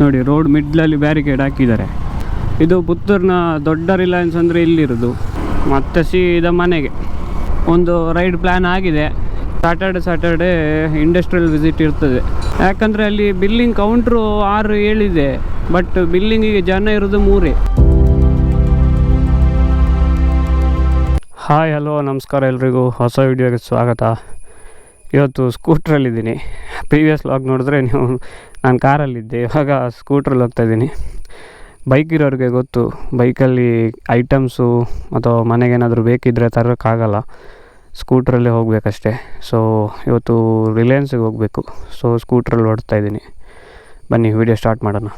ನೋಡಿ road ಮಿಡ್ಲಲ್ಲಿ barricade ಹಾಕಿದ್ದಾರೆ. ಇದು ಪುತ್ತೂರಿನ ದೊಡ್ಡ ರಿಲಯನ್ಸ್ ಅಂದರೆ ಇಲ್ಲಿರೋದು. ಮತ್ತೆ ಸೀದ ಮನೆಗೆ. ಒಂದು ರೈಡ್ ಪ್ಲ್ಯಾನ್ ಆಗಿದೆ. ಸ್ಯಾಟರ್ಡೆ ಸ್ಯಾಟರ್ಡೆ ಇಂಡಸ್ಟ್ರಿಯಲ್ ವಿಸಿಟ್ ಇರ್ತದೆ. ಯಾಕಂದರೆ ಅಲ್ಲಿ ಬಿಲ್ಲಿಂಗ್ ಕೌಂಟ್ರು ಆರು ಏಳಿದೆ ಬಟ್ ಬಿಲ್ಲಿಂಗಿಗೆ ಜನ ಇರೋದು ಮೂರೇ. ಹಾಯ್ ಹಲೋ ನಮಸ್ಕಾರ ಎಲ್ರಿಗೂ. ಹೊಸ ವಿಡಿಯೋಗೆ ಸ್ವಾಗತ. ಇವತ್ತು ಸ್ಕೂಟ್ರಲ್ಲಿದ್ದೀನಿ. ಪ್ರೀವಿಯಸ್ ಲಾಗ್ ನೋಡಿದ್ರೆ ನೀವು, ನಾನು ಕಾರಲ್ಲಿದ್ದೆ, ಇವಾಗ ಸ್ಕೂಟ್ರಲ್ಲಿ ಹೋಗ್ತಾ ಇದ್ದೀನಿ ಬೈಕ್ ಇರೋರಿಗೆ ಗೊತ್ತು, ಬೈಕಲ್ಲಿ ಐಟಮ್ಸು ಅಥವಾ ಮನೆಗೇನಾದರೂ ಬೇಕಿದ್ದರೆ ತರೋಕ್ಕಾಗಲ್ಲ. ಸ್ಕೂಟ್ರಲ್ಲೇ ಹೋಗಬೇಕಷ್ಟೆ. ಸೊ ಇವತ್ತು ರಿಲಯನ್ಸಿಗೆ ಹೋಗಬೇಕು. ಸೊ ಸ್ಕೂಟ್ರಲ್ಲಿ ಓಡ್ತಾ ಇದ್ದೀನಿ ಬನ್ನಿ, ವಿಡಿಯೋ ಸ್ಟಾರ್ಟ್ ಮಾಡೋಣ.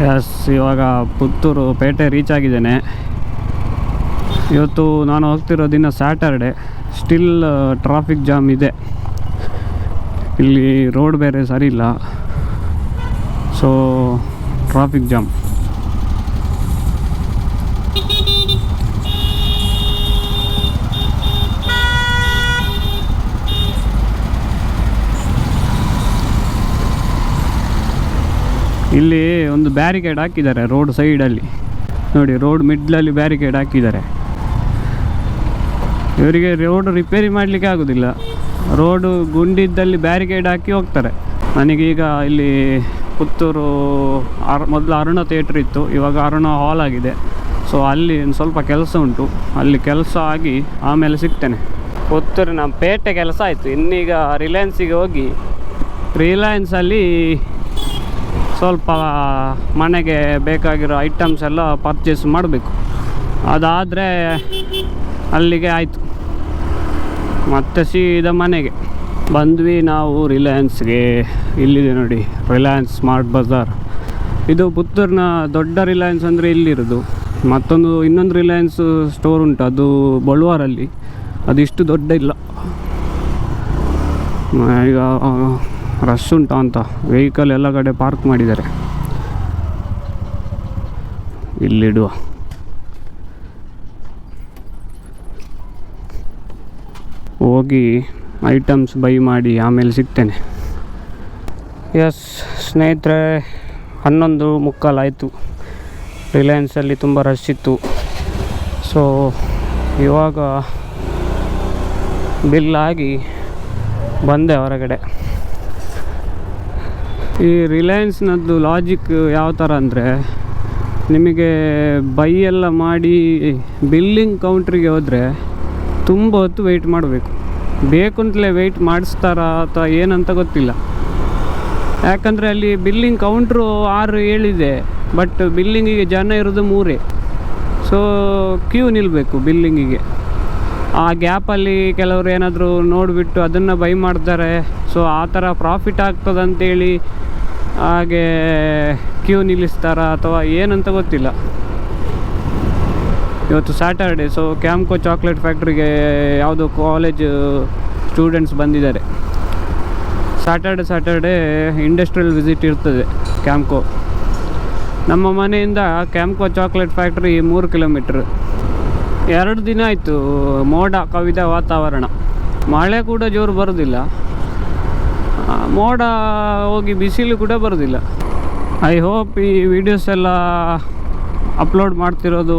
ಎಸ್ ಇವಾಗ ಪುತ್ತೂರು ಪೇಟೆ ರೀಚ್ ಆಗಿದ್ದೇನೆ. ಇವತ್ತು ನಾನು ಹೋಗ್ತಿರೋ ದಿನ ಸ್ಯಾಟರ್ಡೆ ಸ್ಟಿಲ್ ಟ್ರಾಫಿಕ್ ಜಾಮ್ ಇದೆ. ಇಲ್ಲಿ ರೋಡ್ ಬೇರೆ ಸರಿ ಇಲ್ಲ. ಸೊ ಟ್ರಾಫಿಕ್ ಜಾಮ್ ಇಲ್ಲಿ ಒಂದು ಬ್ಯಾರಿಕೇಡ್ ಹಾಕಿದ್ದಾರೆ ರೋಡ್ ಸೈಡಲ್ಲಿ ನೋಡಿ ರೋಡ್ ಮಿಡ್ಲಲ್ಲಿ ಬ್ಯಾರಿಕೇಡ್ ಹಾಕಿದ್ದಾರೆ. ಇವರಿಗೆ ರೋಡ್ ರಿಪೇರಿ ಮಾಡಲಿಕ್ಕೆ ಆಗೋದಿಲ್ಲ. ರೋಡು ಗುಂಡಿದ್ದಲ್ಲಿ ಬ್ಯಾರಿಕೇಡ್ ಹಾಕಿ ಹೋಗ್ತಾರೆ. ನನಗೀಗ ಇಲ್ಲಿ ಪುತ್ತೂರು ಅರ್, ಮೊದಲು ಅರುಣ ಥಿಯೇಟ್ರ್ ಇತ್ತು, ಇವಾಗ ಅರುಣ ಹಾಲ್ ಆಗಿದೆ. ಸೊ ಅಲ್ಲಿ ಒಂದು ಸ್ವಲ್ಪ ಕೆಲಸ ಉಂಟು. ಅಲ್ಲಿ ಕೆಲಸ ಆಗಿ ಆಮೇಲೆ ಸಿಗ್ತೇನೆ. ಪುತ್ತೂರಿನ ಪೇಟೆ ಕೆಲಸ ಆಯಿತು. ಇನ್ನೀಗ ರಿಲಯನ್ಸಿಗೆ ಹೋಗಿ. ರಿಲಯನ್ಸಲ್ಲಿ ಸ್ವಲ್ಪ ಮನೆಗೆ ಬೇಕಾಗಿರೋ ಐಟಮ್ಸ್ ಎಲ್ಲ ಪರ್ಚೇಸ್ ಮಾಡಬೇಕು. ಅದಾದರೆ ಅಲ್ಲಿಗೆ ಆಯಿತು. ಮತ್ತೆ ಸೀದಾ ಮನೆಗೆ. ಬಂದ್ವಿ ನಾವು ರಿಲಯನ್ಸ್ಗೆ ಇಲ್ಲಿದೆ ನೋಡಿ ರಿಲಯನ್ಸ್ ಸ್ಮಾರ್ಟ್ ಬಜಾರ್ ಇದು ಪುತ್ತೂರಿನ ದೊಡ್ಡ ರಿಲಯನ್ಸ್ ಅಂದರೆ ಇಲ್ಲಿರೋದು. ಮತ್ತೊಂದು, ಇನ್ನೊಂದು ರಿಲಯನ್ಸ್ ಸ್ಟೋರ್ ಉಂಟು, ಅದು ಬಳುವಾರಲ್ಲಿ ಅದಿಷ್ಟು ದೊಡ್ಡ ಇಲ್ಲ. ಈಗ ರಶ್ ಉಂಟಾ ಅಂತ. ವೆಹಿಕಲ್ ಎಲ್ಲ ಕಡೆ ಪಾರ್ಕ್ ಮಾಡಿದ್ದಾರೆ. ಇಲ್ಲಿಡುವ. ಹೋಗಿ ಐಟಮ್ಸ್ ಬೈ ಮಾಡಿ ಆಮೇಲೆ ಸಿಗ್ತೇನೆ. ಎಸ್ ಸ್ನೇಹಿತರೆ, ಹನ್ನೊಂದು ಮುಕ್ಕಾಲಾಯಿತು ರಿಲಯನ್ಸಲ್ಲಿ ತುಂಬ ರಶ್ ಇತ್ತು. ಸೊ ಇವಾಗ ಬಿಲ್ ಆಗಿ ಬಂದೆ ಹೊರಗಡೆ. ಈ ರಿಲಯನ್ಸ್ನದ್ದು ಲಾಜಿಕ್ ಯಾವ ಥರ ಅಂದರೆ, ನಿಮಗೆ ಬೈ ಎಲ್ಲ ಮಾಡಿ ಬಿಲ್ಲಿಂಗ್ ಕೌಂಟ್ರಿಗೆ ಹೋದರೆ ತುಂಬ ಹೊತ್ತು ವೆಯ್ಟ್ ಮಾಡಬೇಕು. ಬೇಕು ಅಂತಲೇ ವೆಯ್ಟ್ ಮಾಡಿಸ್ತಾರಾ ಅಥವಾ ಏನಂತ ಗೊತ್ತಿಲ್ಲ. ಯಾಕಂದರೆ ಅಲ್ಲಿ ಬಿಲ್ಲಿಂಗ್ ಕೌಂಟ್ರು ಆರು ಏಳಿದೆ ಬಟ್ ಬಿಲ್ಲಿಂಗಿಗೆ ಜನ ಇರೋದು ಮೂರೇ. ಸೊ ಕ್ಯೂ ನಿಲ್ಲಬೇಕು ಬಿಲ್ಲಿಂಗಿಗೆ ಆ ಗ್ಯಾಪಲ್ಲಿ ಕೆಲವರು ಏನಾದರೂ ನೋಡಿಬಿಟ್ಟು ಅದನ್ನು ಬೈ ಮಾಡ್ತಾರೆ. ಸೊ ಆ ಥರ ಪ್ರಾಫಿಟ್ ಆಗ್ತದಂತೇಳಿ ಹಾಗೆ ಕ್ಯೂ ನಿಲ್ಲಿಸ್ತಾರ ಅಥವಾ ಏನಂತ ಗೊತ್ತಿಲ್ಲ. ಇವತ್ತು ಸ್ಯಾಟರ್ಡೆ ಸೊ ಕ್ಯಾಂಕೋ ಚಾಕ್ಲೇಟ್ ಫ್ಯಾಕ್ಟ್ರಿಗೆ ಯಾವುದೋ ಕಾಲೇಜ್ ಸ್ಟೂಡೆಂಟ್ಸ್ ಬಂದಿದ್ದಾರೆ. ಸ್ಯಾಟರ್ಡೆ ಸ್ಯಾಟರ್ಡೆ ಇಂಡಸ್ಟ್ರಿಯಲ್ ವಿಸಿಟ್ ಇರ್ತದೆ ಕ್ಯಾಂಕೋ ನಮ್ಮ ಮನೆಯಿಂದ ಕ್ಯಾಂಕೋ ಚಾಕ್ಲೇಟ್ ಫ್ಯಾಕ್ಟ್ರಿ ಮೂರು ಕಿಲೋಮೀಟ್ರ್ ಎರಡು ದಿನ ಆಯಿತು ಮೋಡ ಕವಿದ ವಾತಾವರಣ. ಮಳೆ ಕೂಡ ಜೋರು ಬರೋದಿಲ್ಲ. ಮೋಡ ಹೋಗಿ ಬಿಸಿಲು ಕೂಡ ಬರೋದಿಲ್ಲ. ಐ ಹೋಪ್ ಈ ವಿಡಿಯೋಸ್ ಎಲ್ಲ ಅಪ್ಲೋಡ್ ಮಾಡ್ತಿರೋದು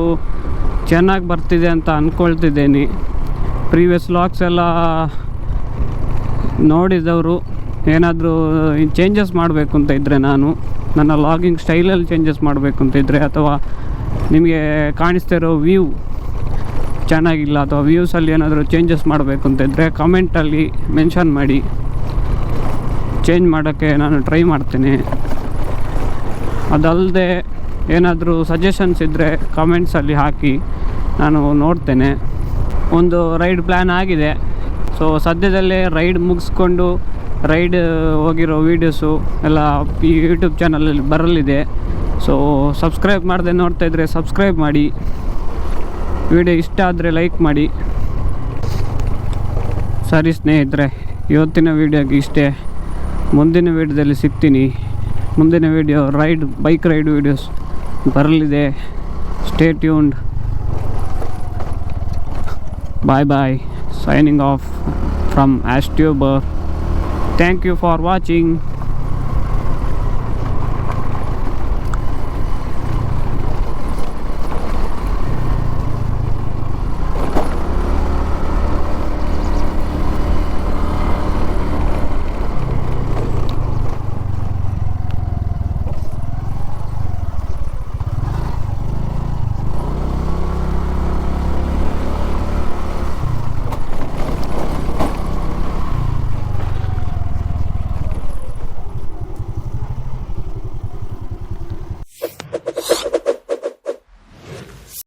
ಚೆನ್ನಾಗಿ ಬರ್ತಿದೆ ಅಂತ ಅಂದ್ಕೊಳ್ತಿದ್ದೇನೆ ಪ್ರೀವಿಯಸ್ ಲಾಗ್ಸ್ ಎಲ್ಲ ನೋಡಿದವರು ಏನಾದರೂ ಚೇಂಜಸ್ ಮಾಡಬೇಕು ಅಂತ ಇದ್ದರೆ ನಾನು, ನನ್ನ ಲಾಗಿಂಗ್ ಸ್ಟೈಲಲ್ಲಿ ಚೇಂಜಸ್ ಮಾಡಬೇಕು ಅಂತ ಇದ್ದರೆ ಅಥವಾ ನಿಮಗೆ ಕಾಣಿಸ್ತಾ ಇರೋ ವ್ಯೂ ಚೆನ್ನಾಗಿಲ್ಲ ಅಥವಾ ವ್ಯೂಸಲ್ಲಿ ಏನಾದರೂ ಚೇಂಜಸ್ ಮಾಡಬೇಕು ಅಂತ ಇದ್ದರೆ ಕಮೆಂಟಲ್ಲಿ ಮೆನ್ಷನ್ ಮಾಡಿ. ಚೇಂಜ್ ಮಾಡೋಕ್ಕೆ ನಾನು ಟ್ರೈ ಮಾಡ್ತೀನಿ. ಅದಲ್ಲದೆ ಏನಾದರೂ ಸಜೆಷನ್ಸ್ ಇದ್ದರೆ ಕಾಮೆಂಟ್ಸಲ್ಲಿ ಹಾಕಿ ನಾನು ನೋಡ್ತೇನೆ. ಒಂದು ರೈಡ್ ಪ್ಲ್ಯಾನ್ ಆಗಿದೆ. ಸೊ ಸದ್ಯದಲ್ಲೇ ರೈಡ್ ಮುಗಿಸ್ಕೊಂಡು ರೈಡ್ ಹೋಗಿರೋ ವೀಡಿಯೋಸು ಎಲ್ಲ ಈ ಯೂಟ್ಯೂಬ್ ಚಾನಲಲ್ಲಿ ಬರಲಿದೆ. ಸೊ ಸಬ್ಸ್ಕ್ರೈಬ್ ಮಾಡದೆ ನೋಡ್ತಾ ಇದ್ದರೆ ಸಬ್ಸ್ಕ್ರೈಬ್ ಮಾಡಿ. ವಿಡಿಯೋ ಇಷ್ಟ ಆದರೆ ಲೈಕ್ ಮಾಡಿ. ಸರಿ ಸ್ನೇಹಿತರೆ, ಇವತ್ತಿನ ವೀಡಿಯೋಗೆ ಇಷ್ಟೇ. ಮುಂದಿನ ವೀಡಿಯೋದಲ್ಲಿ ಸಿಗ್ತೀನಿ. ಮುಂದಿನ video, ride, bike ride videos ಬರಲಿದೆ. Stay tuned bye bye signing off from ಆಸ್ಟ್ಯೂಬರ್ thank you for watching